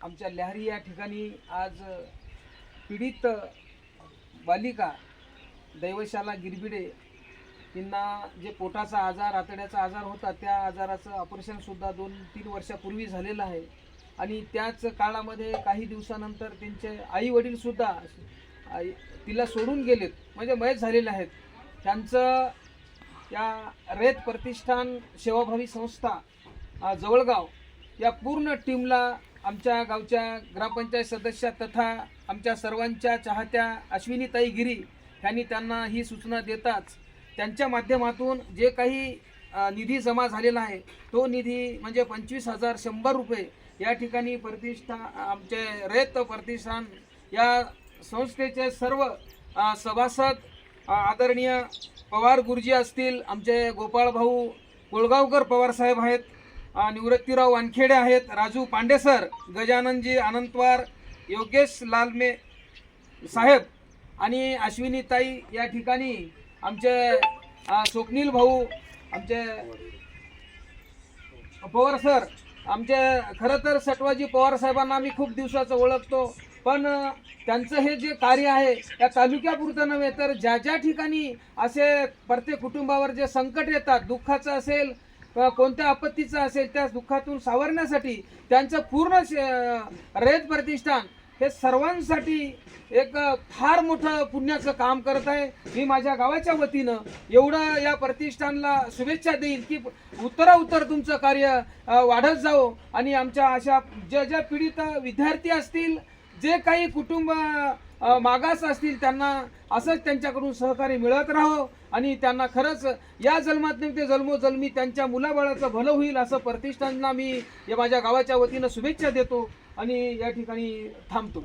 आमच्या लहरी या ठिकाणी आज पीडित बालिका दैवशाला गिरबिडे यांना जे पोटाचा आजार आतड्याचा आजार होता त्या आजाराचं ऑपरेशनसुद्धा दोन तीन वर्षापूर्वी झालेलं आहे. आणि त्याच काळामध्ये काही दिवसानंतर त्यांचे आई वडीलसुद्धा तिला सोडून गेलेत. म्हणजे मयत झालेले आहेत. त्यांचं या रेत प्रतिष्ठान सेवाभावी संस्था जवळगाव या पूर्ण टीमला आमच्या गावच्या ग्रामपंचायत सदस्या तथा आमच्या सर्वांच्या चाहत्या अश्विनीताई गिरी यांनी त्यांना ही सूचना देताच त्यांच्या माध्यमातून जे काही निधी जमा झालेला आहे तो निधी म्हणजे पंचवीस हजार शंभर रुपये या ठिकाणी प्रतिष्ठा आमचे रेत प्रतिष्ठान या संस्थेचे सर्व सभासद आदरणीय पवार गुरुजी असतील आमचे गोपाळ भाऊ कोळगावकर पवार साहेब आहेत निवृत्तीराव वानखेडे आहेत. राजू पांडेसर गजाननजी अनंतवार योगेश लालमे साहेब आणि अश्विनीताई या ठिकाणी आमचे स्वप्नील भाऊ आमचे पवार सर आमचे खरं तर सटवाजी पवार साहेबांना आम्ही खूप दिवसाचं ओळखतो. पण त्यांचं हे जे कार्य आहे या तालुक्यापुरतं नव्हे तर ज्या ज्या ठिकाणी असे प्रत्येक कुटुंबावर जे संकट येतात दुःखाचं असेल कोणत्या आपत्तीचं असेल त्या दुःखातून सावरण्यासाठी त्यांचं पूर्ण शे- रयत प्रतिष्ठान हे सर्वांसाठी एक फार मोठं पुण्याचं काम करत आहे. मी माझ्या गावाच्या वतीनं एवढं या प्रतिष्ठानला शुभेच्छा देईल की उत्तरा उत्तर तुमचं कार्य वाढत जावो. आणि आमच्या अशा ज्या ज्या पीडित विद्यार्थी असतील जे काही कुटुंब मागास असतील त्यांना असंच त्यांच्याकडून सहकार्य मिळत राहो. आणि त्यांना खरंच या जन्मात नाही ते जन्मोजन्मी त्यांच्या मुलाबाळाचं भलं होईल असं प्रतिष्ठानला मी या माझ्या गावाच्या वतीनं शुभेच्छा देतो. आणि या ठिकाणी थांबतो.